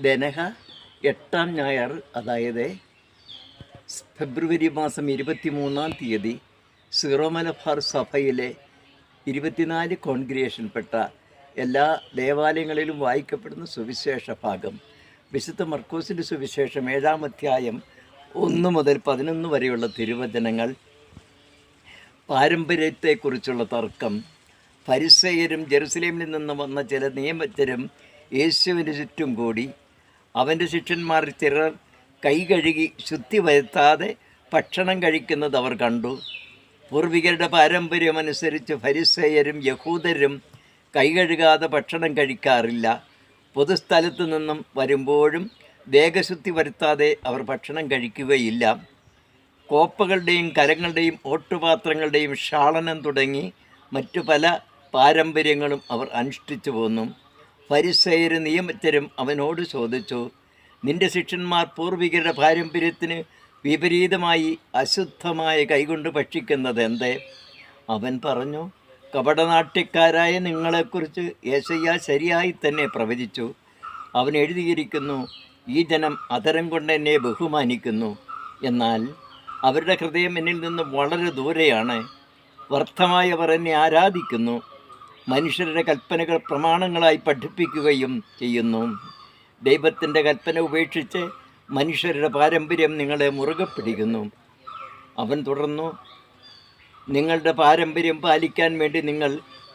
ദനഹ എട്ടാം ഞായർ അതായത് ഫെബ്രുവരി മാസം ഇരുപത്തി മൂന്നാം തീയതി സീറോ മലബാർ സഭയിലെ ഇരുപത്തിനാല് കോൺഗ്രിയേഷൻപ്പെട്ട എല്ലാ ദേവാലയങ്ങളിലും വായിക്കപ്പെടുന്ന സുവിശേഷ ഭാഗം. വിശുദ്ധ മർക്കോസിന്റെ സുവിശേഷം ഏഴാം അധ്യായം ഒന്ന് മുതൽ പതിനൊന്ന് വരെയുള്ള തിരുവചനങ്ങൾ. പാരമ്പര്യത്തെക്കുറിച്ചുള്ള തർക്കം. പരിസയരും ജെറുസലേമിൽ നിന്ന് വന്ന ചില നിയമജ്ഞരും യേശുവിന് ചുറ്റും കൂടി അവന്റെ ശിഷ്യന്മാർ ചിലർ കൈ കഴുകി ശുദ്ധി വരുത്താതെ ഭക്ഷണം കഴിക്കുന്നത് അവർ കണ്ടു. പൂർവികരുടെ പാരമ്പര്യമനുസരിച്ച് ഫരിസേയരും യഹൂദരും കൈ കഴുകാതെ ഭക്ഷണം കഴിക്കാറില്ല. പൊതുസ്ഥലത്തു നിന്നും വരുമ്പോഴും ദേഹശുദ്ധി വരുത്താതെ അവർ ഭക്ഷണം കഴിക്കുകയില്ല. കോപ്പകളുടെയും കരങ്ങളുടെയും ഓട്ടുപാത്രങ്ങളുടെയും ഷാളനം തുടങ്ങി മറ്റു പല പാരമ്പര്യങ്ങളും അവർ അനുഷ്ഠിച്ചു പോന്നു. പരിസയര് നിയമത്തരും അവനോട് ചോദിച്ചു നിന്റെ ശിഷ്യന്മാർ പൂർവികരുടെ പാരമ്പര്യത്തിന് വിപരീതമായി അശുദ്ധമായ കൈകൊണ്ട് ഭക്ഷിക്കുന്നത് എന്തേ അവൻ പറഞ്ഞു കപടനാട്യക്കാരായ നിങ്ങളെക്കുറിച്ച് യേശയ്യ ശരിയായി തന്നെ പ്രവചിച്ചു. അവൻ എഴുതിയിരിക്കുന്നു ഈ ജനം അതരം കൊണ്ട് എന്നെ ബഹുമാനിക്കുന്നു. എന്നാൽ അവരുടെ ഹൃദയം എന്നിൽ നിന്ന് വളരെ ദൂരെയാണ്. വ്യർത്ഥമായവർ എന്നെ ആരാധിക്കുന്നു. മനുഷ്യരുടെ കൽപ്പനകൾ പ്രമാണങ്ങളായി പഠിപ്പിക്കുകയും ചെയ്യുന്നു. ദൈവത്തിന്റെ കൽപ്പന ഉപേക്ഷിച്ച് മനുഷ്യരുടെ പാരമ്പര്യം നിങ്ങളെ മുറുകെ പിടിക്കുന്നു. അവൻ തുടർന്നു നിങ്ങളുടെ പാരമ്പര്യം പാലിക്കാൻ വേണ്ടി നിങ്ങൾ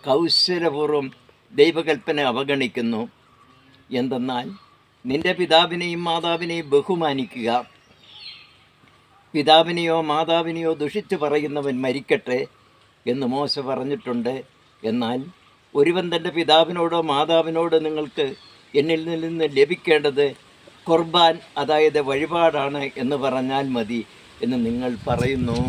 കൗശലപൂർവം ദൈവകൽപ്പന അവഗണിക്കുന്നു. എന്തെന്നാൽ നിന്റെ പിതാവിനെയും മാതാവിനെയും ബഹുമാനിക്കുക. പിതാവിനെയോ മാതാവിനെയോ ദുഷിച്ചു പറയുന്നവൻ മരിക്കട്ടെ എന്ന് മോശ പറഞ്ഞിട്ടുണ്ട്. എന്നാൽ ഒരുവൻ തന്റെ പിതാവിനോടോ മാതാവിനോടോ നിങ്ങൾക്ക് എന്നിൽ നിന്ന് ലഭിക്കേണ്ടത് കുർബാൻ അതായത് വഴിപാടാണ് എന്ന് പറഞ്ഞാൽ മതി എന്ന് നിങ്ങൾ പറയുന്നു.